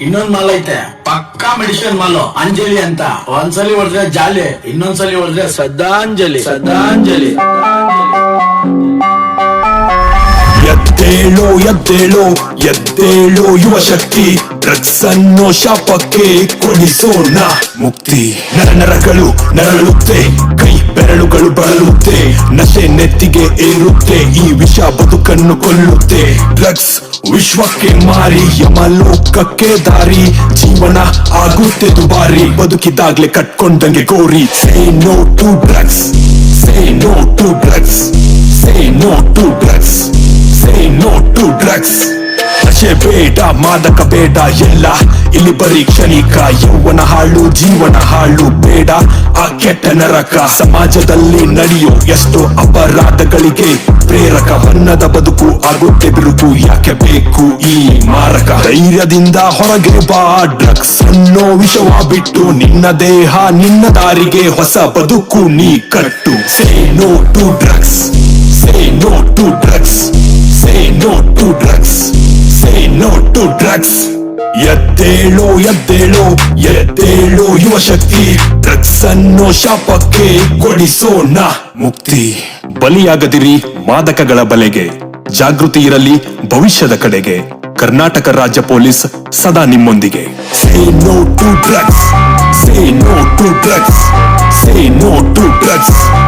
ಇನ್ನೊಂದ್ ಮಾಲ್ ಐತೆ. ಪಕ್ಕಾ ಮೆಡಿಸಿನ್ ಮಾಲ್. ಅಂಜಲಿ ಅಂತ. ಒಂದ್ಸಲಿ ಹೊಡೆದ್ರೆ ಜಾಲಿ, ಇನ್ನೊಂದ್ಸಲಿ ಹೊಡೆದ್ರೆ ಶ್ರದ್ಧಾಂಜಲಿ ಶ್ರದ್ಧಾಂಜಲಿ ಎದ್ದೇಳು ಎದ್ದೇಳು ಎದ್ದೇಳು ಯುವ ಶಕ್ತಿ. ಡ್ರಗ್ಸ್ ಅನ್ನೋ ಶಾಪಕ್ಕೆ ಕೊಡಿಸೋಣ. ಮುಕ್ತಿ. ನರ ನರಗಳು ನರಳುತ್ತೆ. ಕೈ ಬೆರಳುಗಳು ಬಳಲುತ್ತೆ. ನಶೆ ನೆತ್ತಿಗೆ ಏರುತ್ತೆ. ಈ ವಿಷ ಬದುಕನ್ನು ಕೊಲ್ಲುತ್ತೆ. ಡ್ರಗ್ಸ್ ವಿಶ್ವಕ್ಕೆ ಮಾರಿ, ಯಮಲೋಕಕ್ಕೆ ದಾರಿ, ಜೀವನ ಆಗುತ್ತೆ ದುಬಾರಿ ಬದುಕಿದಾಗ್ಲೆ ಕಟ್ಕೊಂಡಂಗೆ ಗೋರಿ. Say no to drugs say no to drugs say no to drugs say no to drugs ನಶೆ ಬೇಡ, ಮಾದಕ ಬೇಡ, ಎಲ್ಲ ಇಲ್ಲಿ ಬರೀ ಕ್ಷಣಿಕ. ಯೌವನ ಹಾಳು, ಜೀವನ ಹಾಳು, ಬೇಡ. ಆ ಕೆಟ್ಟ ನರಕ ಸಮಾಜದಲ್ಲಿ ನಡೆಯೋ ಎಷ್ಟೋ ಅಪರಾಧಗಳಿಗೆ ಪ್ರೇರಕ ಬಣ್ಣದ ಬದುಕು ಆಗುತ್ತೆ ಬಿರುಕು. ಯಾಕೆ ಬೇಕು ಈ ಮಾರಕ? ಧೈರ್ಯದಿಂದ ಹೊರಗೆ ಬಾ. ಡ್ರಗ್ಸ್ ಅನ್ನೋ ವಿಷವ ಬಿಟ್ಟು ನಿನ್ನ ದೇಹ, ನಿನ್ನ ದಾರಿಗೆ ಹೊಸ ಬದುಕು ನೀ ಕಟ್ಟು. Say no to drugs. Say no to drugs. Say no to drugs. Say no to drugs. ಎದ್ದೇಳು ಎದ್ದೇಳು ಎದ್ದೇಳು ಯುವ ಶಕ್ತಿ. ಡ್ರಗ್ಸ್ ಶಾಪಕ್ಕೆ ಕೊಡಿಸೋಣ. ಮುಕ್ತಿ. ಬಲಿಯಾಗದಿರಿ ಮಾದಕಗಳ ಬಲೆಗೆ. ಜಾಗೃತಿ ಇರಲಿ ಭವಿಷ್ಯದ ಕಡೆಗೆ. ಕರ್ನಾಟಕ ರಾಜ್ಯ ಪೊಲೀಸ್ ಸದಾ ನಿಮ್ಮೊಂದಿಗೆ. Say no to drugs say no to drugs say no to drugs